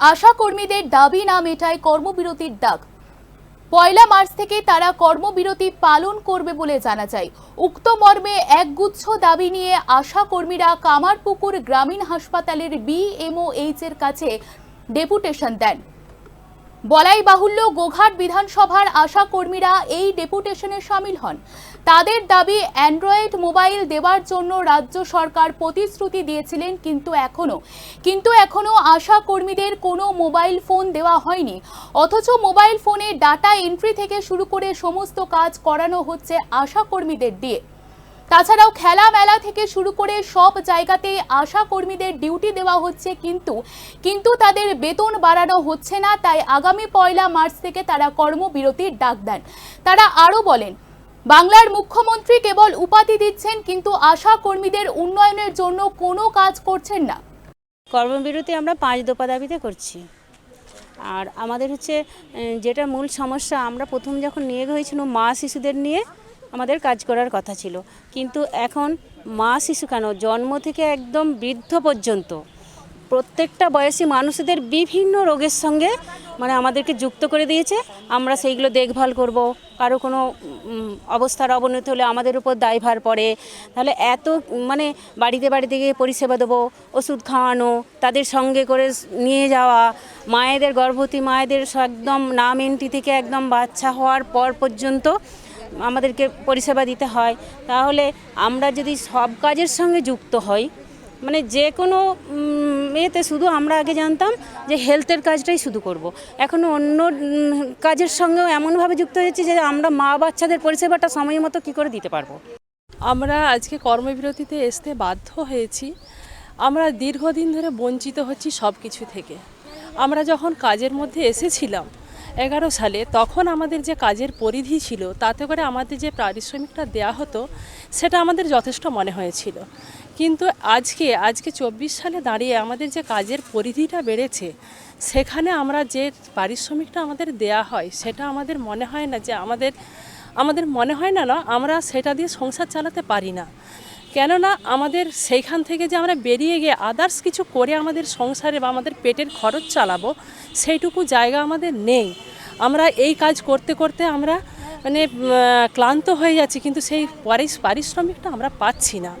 আশা কর্মীদের দাবি না মেটায় কর্মবিরতির ডাক। পয়লা মার্চ থেকে তারা কর্মবিরতি পালন করবে বলে জানা যায়। উক্ত মর্মে একগুচ্ছ দাবি নিয়ে আশা কর্মীরা কামারপুকুর গ্রামীণ হাসপাতালের বিএমওএইচ এর কাছে ডেপুটেশন দেন। বলাই বাহুল্য গোঘাট বিধানসভার আশা কর্মীরা এই ডেপুটেশনে সামিল হন। তাদের দাবি, অ্যান্ড্রয়েড মোবাইল দেওয়ার জন্য রাজ্য সরকার প্রতিশ্রুতি দিয়েছিলেন কিন্তু এখনও। কিন্তু এখনও আশা কর্মীদের কোনো মোবাইল ফোন দেওয়া হয়নি। অথচ মোবাইল ফোনে ডাটা এন্ট্রি থেকে শুরু করে সমস্ত কাজ করানো হচ্ছে আশা কর্মীদের দিয়ে। তাছাড়াও খেলা মেলা থেকে শুরু করে সব জায়গাতেই আশা কর্মীদের ডিউটি দেওয়া হচ্ছে কিন্তু কিন্তু তাদের বেতন বাড়ানো হচ্ছে না, তাই আগামী পয়লা মার্চ থেকে তারা কর্মবিরতির ডাক দেন। তারা আরও বলেন, বাংলার মুখ্যমন্ত্রী কেবল উপাধি দিচ্ছেন, কিন্তু আশা কর্মীদের উন্নয়নের জন্য কোনো কাজ করছেন না। কর্মবিরতি আমরা পাঁচ দফা দাবিতে করছি। আর আমাদের হচ্ছে যেটা মূল সমস্যা, আমরা প্রথম যখন নিয়োগ হয়েছিল মা শিশুদের নিয়ে আমাদের কাজ করার কথা ছিল। কিন্তু এখন মা শিশু কেন? জন্ম থেকে একদম বৃদ্ধ পর্যন্ত। প্রত্যেকটা বয়সী মানুষদের বিভিন্ন রোগের সঙ্গে মানে আমাদেরকে যুক্ত করে দিয়েছে। আমরা সেইগুলো দেখভাল করব। কারও কোনো অবস্থার অবনতি হলে আমাদের উপর দায়ভার পড়ে। তাহলে এত মানে বাড়িতে বাড়িতে গিয়ে পরিষেবা দেবো, ওষুধ খাওয়ানো, তাদের সঙ্গে করে নিয়ে যাওয়া, মায়েদের গর্ভবতী মায়েদের একদম নাম এন্ট্রি থেকে একদম বাচ্চা হওয়ার পর পর্যন্ত আমাদেরকে পরিষেবা দিতে হয়, তাহলে আমরা যদি সব কাজের সঙ্গে যুক্ত হই মানে যে কোনো এতে শুধু আমরা আগে জানতাম যে হেলথের কাজটাই শুধু করব। এখন অন্য কাজের সঙ্গেও এমনভাবে যুক্ত হয়েছে যে আমরা মা বাচ্চাদের পরিষেবাটা সময় মতো কী করে দিতে পারব। আমরা আজকে কর্মবিরতিতে আসতে বাধ্য হয়েছি। আমরা দীর্ঘদিন ধরে বঞ্চিত হচ্ছি সব কিছু থেকে। আমরা যখন কাজের মধ্যে এসেছিলাম এগারো সালে তখন আমাদের যে কাজের পরিধি ছিল, তাতে করে আমাদের যে পারিশ্রমিকটা দেয়া হতো, সেটা আমাদের যথেষ্ট মনে হয়েছিল। কিন্তু আজকে আজকে চব্বিশ সালে দাঁড়িয়ে আমাদের যে কাজের পরিধিটা বেড়েছে, সেখানে আমরা যে পারিশ্রমিকটা আমাদের দেয়া হয়, সেটা আমাদের মনে হয় না যে আমাদের আমাদের মনে হয় না না, আমরা সেটা দিয়ে সংসার চালাতে পারি না। কেননা আমাদের সেইখান থেকে যে আমরা বেরিয়ে গিয়ে আদার্স কিছু করে আমাদের সংসারে বা আমাদের পেটের খরচ চালাবো, সেইটুকু জায়গা আমাদের নেই। আমরা এই কাজ করতে করতে আমরা মানে ক্লান্ত হয়ে যাচ্ছি, কিন্তু সেই পারিশ- পারিশ্রমিকটা আমরা পাচ্ছি না।